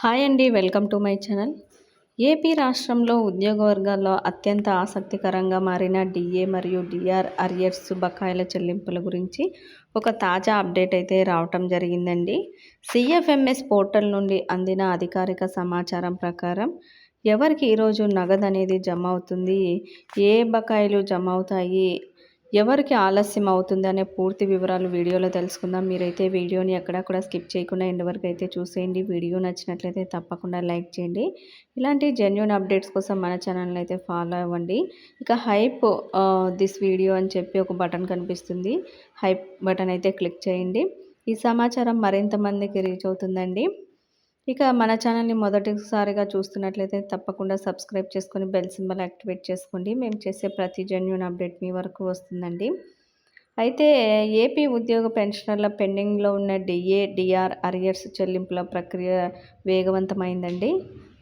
Hi అండి welcome to my channel. AP రాష్ట్రంలో ఉద్యోగ వర్గాల్లో అత్యంత ఆసక్తికరంగా మారిన డిఏ మరియు డిఆర్ అరియర్స్ బకాయిల చెల్లింపుల గురించి ఒక తాజా అప్డేట్ అయితే రావటం జరిగిందండి. సిఎఫ్ఎంఎస్ పోర్టల్ నుండి అందిన అధికారిక సమాచారం ప్రకారం ఎవరికి ఈరోజు నగదు అనేది జమ అవుతుంది? ఏ బకాయిలు జమ అవుతాయి? ఎవరికి ఆలస్యం అవుతుంది అనే పూర్తి వివరాలు వీడియోలో తెలుసుకుందాం. మీరైతే వీడియోని ఎక్కడ కూడా స్కిప్ చేయకుండా ఎండ్ వరకు అయితే చూసేయండి. వీడియో నచ్చినట్లయితే తప్పకుండా లైక్ చేయండి. ఇలాంటి జెన్యున్ అప్డేట్స్ కోసం మన ఛానల్ అయితే ఫాలో అవ్వండి. ఇక హైప్ దిస్ వీడియో అని చెప్పి ఒక బటన్ కనిపిస్తుంది. హైప్ బటన్ అయితే క్లిక్ చేయండి. ఈ సమాచారం మరింత మందికి రీచ్ అవుతుందండి. ఇక మన ఛానల్ని మొదటిసారిగా చూస్తున్నట్లయితే తప్పకుండా సబ్స్క్రైబ్ చేసుకొని బెల్ సింబల్ యాక్టివేట్ చేసుకోండి. మేము చేసే ప్రతి జెన్యున్ అప్డేట్ మీ వరకు వస్తుందండి. అయితే ఏపీ ఉద్యోగ పెన్షనర్ల పెండింగ్లో ఉన్న డిఏ డిఆర్ అరియర్స్ చెల్లింపుల ప్రక్రియ వేగవంతమైందండి.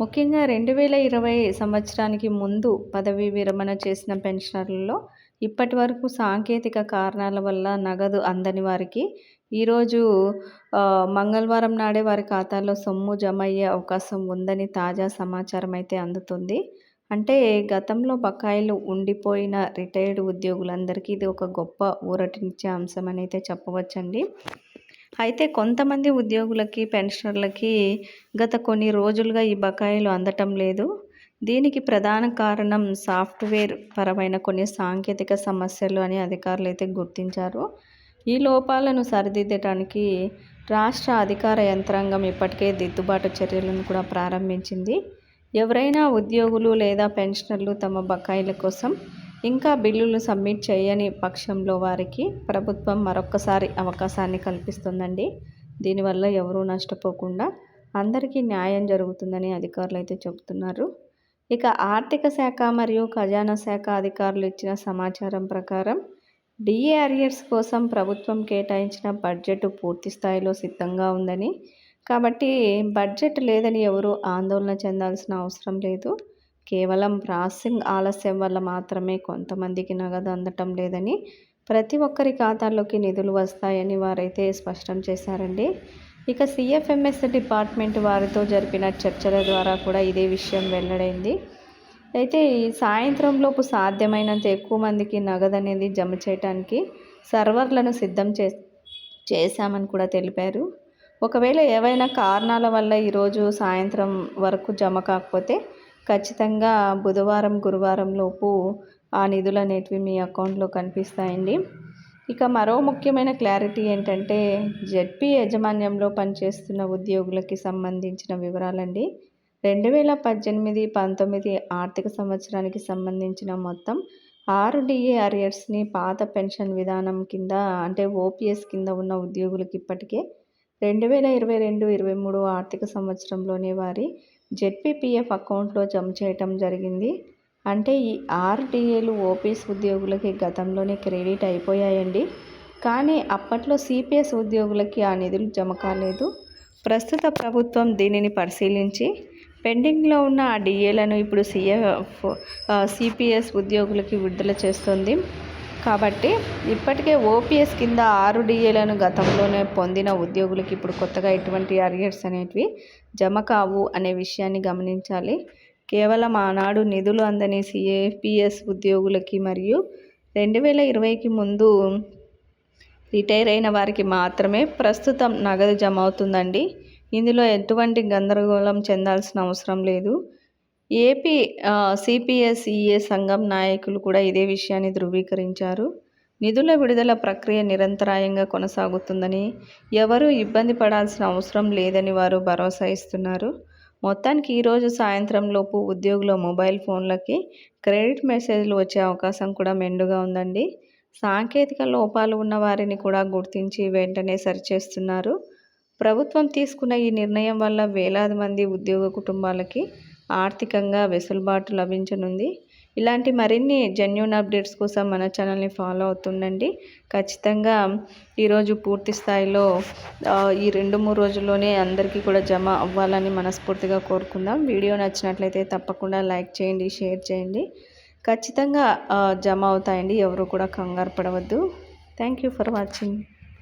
ముఖ్యంగా రెండు వేల ఇరవై సంవత్సరానికి ముందు పదవీ విరమణ చేసిన పెన్షనర్లలో ఇప్పటి వరకు సాంకేతిక కారణాల వల్ల నగదు అందని వారికి ఈరోజు మంగళవారం నాడే వారి ఖాతాలో సొమ్ము జమ అయ్యే అవకాశం ఉందని తాజా సమాచారం అయితే అందుతుంది. అంటే గతంలో బకాయిలు ఉండిపోయిన రిటైర్డ్ ఉద్యోగులందరికీ ఇది ఒక గొప్ప ఊరటినిచ్చే అంశం అని అయితే చెప్పవచ్చండి. అయితే కొంతమంది ఉద్యోగులకి పెన్షనర్లకి గత కొన్ని రోజులుగా ఈ బకాయిలు అందటం లేదు. దీనికి ప్రధాన కారణం సాఫ్ట్వేర్ పరమైన కొన్ని సాంకేతిక సమస్యలు అని అధికారులు అయితే గుర్తించారు. ఈ లోపాలను సరిదిద్దటానికి రాష్ట్ర అధికార యంత్రాంగం ఇప్పటికే దిద్దుబాటు చర్యలను కూడా ప్రారంభించింది. ఎవరైనా ఉద్యోగులు లేదా పెన్షనర్లు తమ బకాయిల కోసం ఇంకా బిల్లులు సబ్మిట్ చేయని పక్షంలో వారికి ప్రభుత్వం మరొక్కసారి అవకాశాన్ని కల్పిస్తుందండి. దీనివల్ల ఎవరూ నష్టపోకుండా అందరికీ న్యాయం జరుగుతుందని అధికారులు అయితే చెబుతున్నారు. ఇక ఆర్థిక శాఖ మరియు ఖజానా శాఖ అధికారులు ఇచ్చిన సమాచారం ప్రకారం డిఏ అరియర్స్ కోసం ప్రభుత్వం కేటాయించిన బడ్జెట్ పూర్తి స్థాయిలో సిద్ధంగా ఉందని. కాబట్టి బడ్జెట్ లేదని ఎవరు ఆందోళన చెందాల్సిన అవసరం లేదు. కేవలం ప్రాసెసింగ్ ఆలస్యం వల్ల మాత్రమే కొంతమందికి నగదు అందటం లేదని ప్రతి ఒక్కరి ఖాతాల్లోకి నిధులు వస్తాయని వారైతే స్పష్టం చేశారండి. ఇక సిఎఫ్ఎంఎస్ డిపార్ట్మెంట్ వారితో జరిపిన చర్చల ద్వారా కూడా ఇదే విషయం వెల్లడైంది. అయితే ఈ సాయంత్రంలోపు సాధ్యమైనంత ఎక్కువ మందికి నగదు అనేది జమ చేయడానికి సర్వర్లను సిద్ధం చే చేశామని కూడా తెలిపారు. ఒకవేళ ఏవైనా కారణాల వల్ల ఈరోజు సాయంత్రం వరకు జమ కాకపోతే ఖచ్చితంగా బుధవారం గురువారం లోపు ఆ నిధులు అనేటివి మీ అకౌంట్లో కనిపిస్తాయండి. ఇక మరో ముఖ్యమైన క్లారిటీ ఏంటంటే జెడ్పీ యాజమాన్యంలో పనిచేస్తున్న ఉద్యోగులకి సంబంధించిన వివరాలండి. రెండు వేల పద్దెనిమిది పంతొమ్మిది ఆర్థిక సంవత్సరానికి సంబంధించిన మొత్తం ఆరు డిఏ అరియర్స్ని పాత పెన్షన్ విధానం కింద అంటే ఓపీఎస్ కింద ఉన్న ఉద్యోగులకు ఇప్పటికే రెండు వేల ఇరవై రెండు ఇరవై మూడు ఆర్థిక సంవత్సరంలోనే వారి జెడ్పీపీఎఫ్ అకౌంట్లో జమ చేయటం జరిగింది. అంటే ఈ ఆరు డిఏలు ఓపీఎస్ ఉద్యోగులకి గతంలోనే క్రెడిట్ అయిపోయాయండి. కానీ అప్పట్లో సిపిఎస్ ఉద్యోగులకి ఆ నిధులు జమ కాలేదు. ప్రస్తుత ప్రభుత్వం దీనిని పరిశీలించి పెండింగ్లో ఉన్న ఆ డిఏలను ఇప్పుడు సిఎఫ్ సిపిఎస్ ఉద్యోగులకి విడుదల చేస్తుంది. కాబట్టి ఇప్పటికే ఓపీఎస్ కింద ఆరు డిఏలను గతంలోనే పొందిన ఉద్యోగులకి ఇప్పుడు కొత్తగా ఎటువంటి అరియర్స్ అనేటివి జమ కావు అనే విషయాన్ని గమనించాలి. కేవలం ఆనాడు నిధులు అందని సిఏపిఎస్ ఉద్యోగులకి మరియు రెండు వేల ఇరవైకి ముందు రిటైర్ అయిన వారికి మాత్రమే ప్రస్తుతం నగదు జమ అవుతుందండి. ఇందులో ఎటువంటి గందరగోళం చెందాల్సిన అవసరం లేదు. ఏపీ సిపిఎస్ఈఏ సంఘం నాయకులు కూడా ఇదే విషయాన్ని ధృవీకరించారు. నిధుల విడుదల ప్రక్రియ నిరంతరాయంగా కొనసాగుతుందని ఎవరూ ఇబ్బంది పడాల్సిన అవసరం లేదని వారు భరోసా ఇస్తున్నారు. మొత్తానికి ఈరోజు సాయంత్రం లోపు ఉద్యోగుల మొబైల్ ఫోన్లకి క్రెడిట్ మెసేజ్లు వచ్చే అవకాశం కూడా మెండుగా ఉందండి. సాంకేతిక లోపాలు ఉన్న వారిని కూడా గుర్తించి వెంటనే సరిచేస్తున్నారు. ప్రభుత్వం తీసుకున్న ఈ నిర్ణయం వల్ల వేలాది మంది ఉద్యోగ కుటుంబాలకి ఆర్థికంగా వెసులుబాటు లభించనుంది. ఇలాంటి మరిన్ని జెన్యున్ అప్డేట్స్ కోసం మన ఛానల్ని ఫాలో అవుతుండండి. ఖచ్చితంగా ఈరోజు పూర్తి స్థాయిలో ఈ రెండు మూడు రోజుల్లోనే అందరికీ కూడా జమ అవ్వాలని మనస్ఫూర్తిగా కోరుకుందాం. వీడియో నచ్చినట్లయితే తప్పకుండా లైక్ చేయండి షేర్ చేయండి. ఖచ్చితంగా జమ అవుతాయండి. ఎవరు కూడా కంగారు పడవద్దు. Thank you for watching